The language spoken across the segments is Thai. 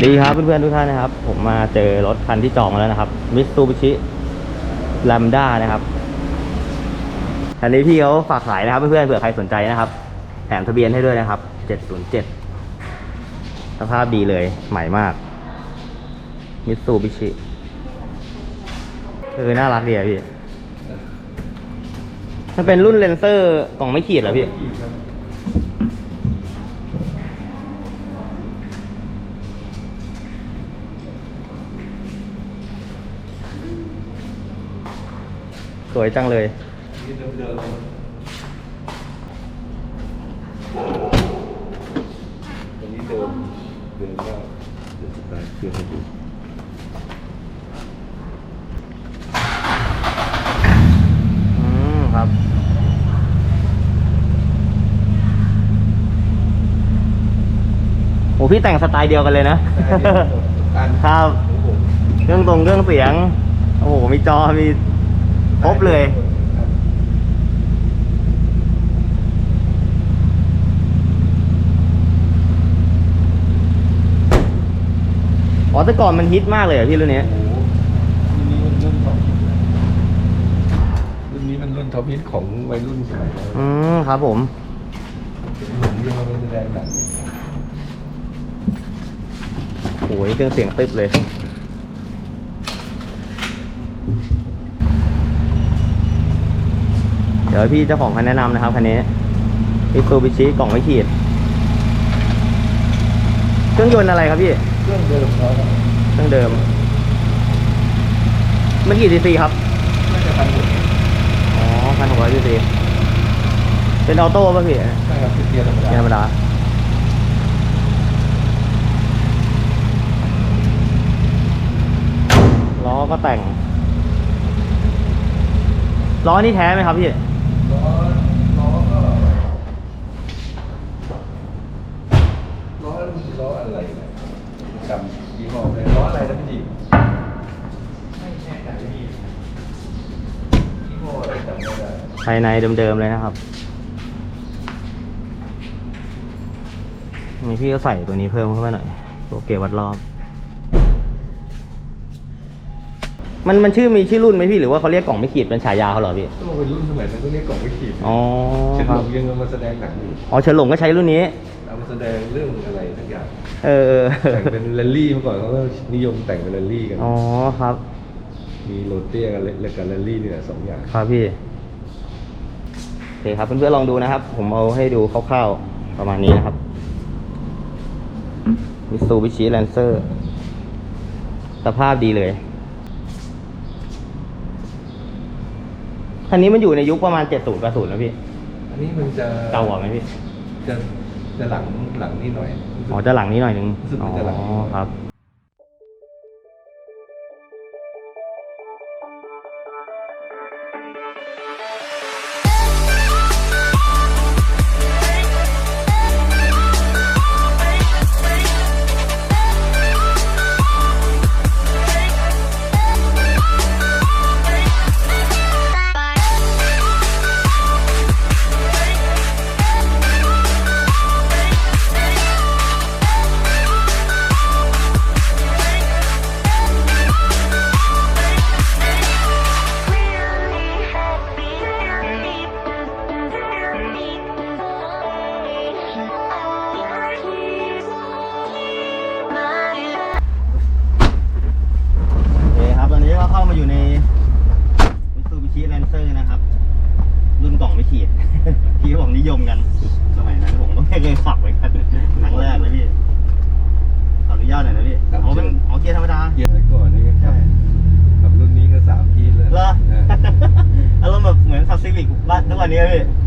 วัสดีครับเพื่อนๆทุกท่านนะครับ ผมมาเจอรถคันที่จองมาแล้วนะครับมิตซูบิชิลัมด้านะครับคันนี้พี่เขาฝากขายนะครับเพื่อนๆเผื่อใครสนใจนะครับแถมทะเบียนให้ด้วยนะครับ707สภาพดีเลยใหม่มากมิตซูบิชิเออน่ารักดีอะพี่มันเป็นรุ่นเลนเซอร์กล่องไม่ขีดเหรอพี่ วยจังเลยนี่เดิมๆอันนี้เดิมเดิมก็เดี๋ยวจะตายเครื่องให้ดูอืมครับ โอ้พี่แต่งสไตล์เดียวกันเลยนะอันครับ ของผม เครื่องตรงเครื่องเสียง โอ้โห มีจอ มี ครบเลย อ๋อแต่ก่อนมันฮิตมากเลยเหรอพี่รุ่นนี้โอ้โหรุ่นนี้มันรุ่นท็อปฮิตนะรุ่นนี้มันรุ่นท็อปฮิตของวัยรุ่นสมัยนั้นอืมครับผม ผมยังมาเป็นแสดงหนังโอ้ยเครื่องเสียงตึบเลย เดี๋ยวพี่เจ้าของคันแนะนำนะครับคันนี้มิซูบิชิกล่องไม่ขีด เครื่องยนต์อะไรครับพี่ เครื่องเดิมเขาอะเครื่องเดิม มันกี่ซีซีครับน่าจะพันหกอ๋อพันหกร้อยซีซีเป็นออโต้ป่ะพี่ใช่ครับคือเกียร์ธรรมดาเกียร์ธรรมดาล้อก็แต่งล้อนี่แท้ไหมครับพี่ ล้อล้อก็ล้อล้ออะไรนะ จำยี่ห้อเลยล้ออะไรนะพี่ดิไม่แน่ใจพี่ยี่ห้ออะไรจำไม่ได้ภายในเดิมๆเลยนะครับ นี่พี่ก็ใส่ตัวนี้เพิ่มเข้าไปหน่อยตัวเกียร์วัดรอบ มันมันชื่อมีชื่อรุ่นไหมพี่หรือว่าเขาเรียกกล่องไม่ขีดเป็นฉายาเขาเหรอพี่ ก็เป็นรุ่นสมัยนั้นก็เรียกกล่องไม่ขีดอ๋อเฉินคหลรับงยังเอามาแสดงหนังอยู่อ๋อเฉินหลงก็ใช้รุ่นนี้เอามา แสดงเรื่องอะไรสักอย่างเออเออ แต่งเป็นแรลลี่เมื่อก่อนเขาก็นิยมแต่งเป็นแรลลี่กัน อ๋อครับ มีโรเตียกับเลกับแรลลี่นี่แหละสองอย่าง ครับพี่ โอเคครับเพื่อนๆลองดูนะครับ ผมเอาให้ดูคร่าวๆประมาณนี้นะครับมิสูบิชิแลนเซอร์สภาพดีเลยคันนี้มันอยู่ในยุคประมาณ 70กระสุนนะพี่ อันนี้มันจะเก่ากว่าไหมพี่ จะ จะหลังหลังนี่หน่อย อ๋อจะหลังนี้หน่อยนึง รู้สึกอ๋อว่าจะหลังนี้หน่อย ครับ กวันนี้พี่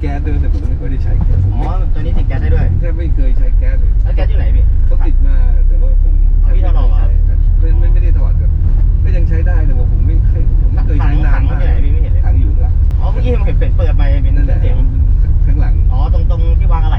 แก๊สด้วยแต่ผมไม่เคยได้ใช้แก๊สอ๋อ ตัวนี้ติดแก๊สได้ด้วย แทบไม่เคยใช้แก๊สเลยแล้วแก๊สอยู่ไหนพี่ก็ติดมาแต่ว่าผมอ๋อพี่ถอดออกเหรอ ไม่ไม่ไม่ได้ถอดครับก็ยังใช้ได้แต่ว่าผมไม่เคยผมไม่เคยใช้นานมากถังอยู่ไหนพี่ไม่เห็นเลย ถังอยู่ข้างหลังอ๋อ เมื่อกี้ผมเห็นเปิดไปเป็นนั่นแหละเสียง ข้างหลัง อ๋อ ตรงตรงที่วางอะไหล่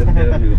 Gerçekten dayanıyor.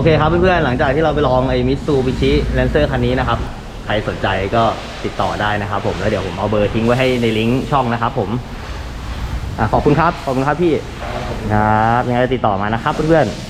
โอเคครับเพื่อนๆ หลังจากที่เราไปลองไอ้มิตซูบิชิแลนเซอร์คันนี้นะครับ ใครสนใจก็ติดต่อได้นะครับผมแล้วเดี๋ยวผมเอาเบอร์ทิ้งไว้ให้ในลิงก์ช่องนะครับผมอขอบคุณครับ ขอบคุณครับพี่ ครับยังไงติดต่อมานะครับเพื่อนๆ